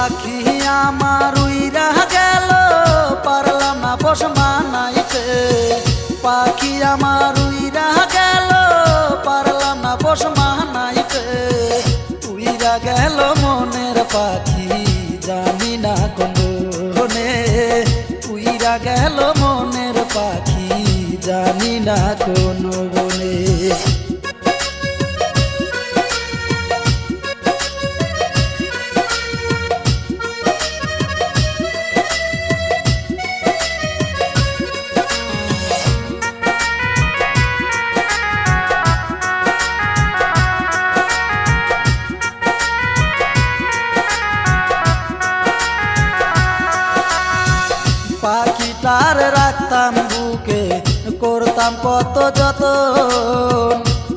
পাখি আমার উইরা গেল পারলাম না বস মানাইতে। পাখি আমার উইরা গেল পারলাম না বস মানাইতে। উইরা গেল মনের পাখি, জানি না কোনে উইরা গেল মনের পাখি, জানি না কোন বনে রাখতাম বুকে, করতাম কত যত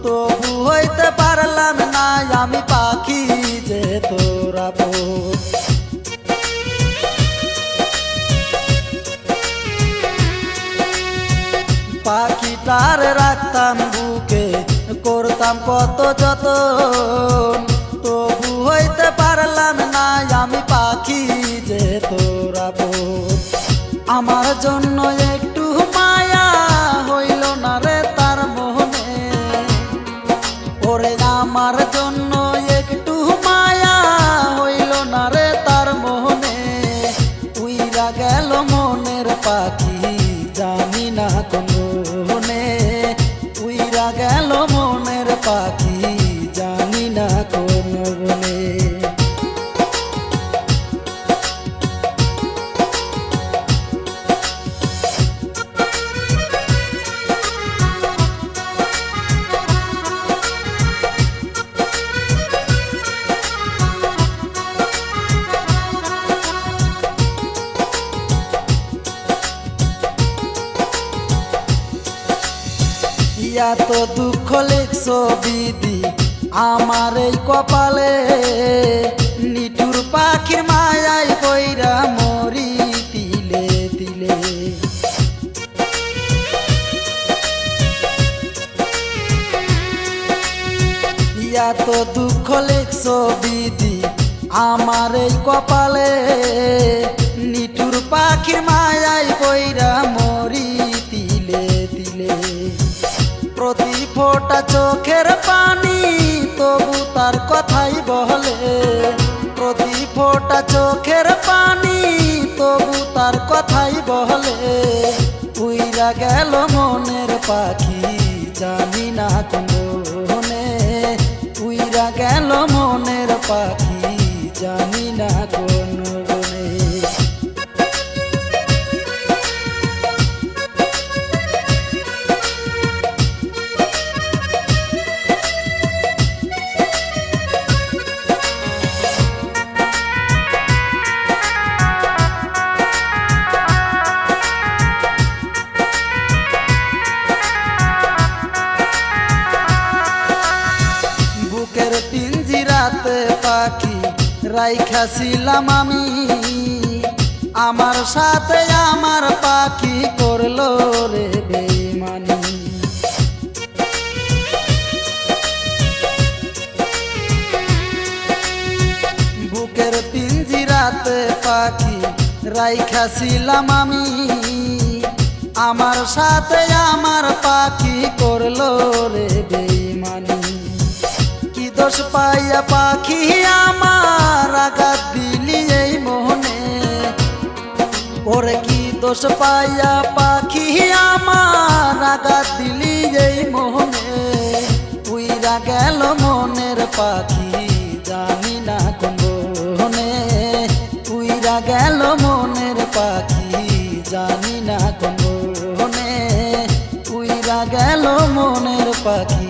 তবু হইতে পারলাম না, আমি পাখি যে তোরা পাখিটার রাখতাম বুকে, করতাম কত যত তবু হইতে পারলাম না, আমি পাখি যে তোরা আমার জন্য একটু মায়া হইল না রে তার মোহনে। ওরে আমার জন্য একটু মায়া হইল না রে তার মোহনে। উইরা গেল মনের পাখি, জানি না কোনে উইরা গেল মনের পাখি ইয়া তো দুঃখ লিখছো বিধি। আমার এই কপালে নিটুর পাখির মায়াই কইরা মরি তিলে তিলে। ইয়া তো দুঃখ লিখছো বিধি। আমার এই কপালে ফোটা চোখের পানি, তবু তার কথাই বলে। প্রতি ফোটা চোখের পানি, তবু তার কথাই বলে। উইরা গেল মনের পাখি, জানি না কোনে উইরা গেল মনের পাখি, জানি না কোন পিঞ্জিরাতে পাখি রাইখাছিলাম আমি। আমার সাথে আমার পাখি করল রে বেমানি বুকের পিঞ্জিরাতে পাখি রাইখাছিলাম আমি। আমার সাথে আমার পাখি করল রে বেমানি দোষ পাইয়া পাখি আমার আঘাত দিলি এই মোহনে। ওরে কি দোষ পাইয়া পাখি আমার আঘাত দিলি এই মোহনে? উইরা গেল মনের পাখি, জানি না কোন বনে উইরা গেল মনের পাখি, জানি না কোন উইরা গেল মনের পাখি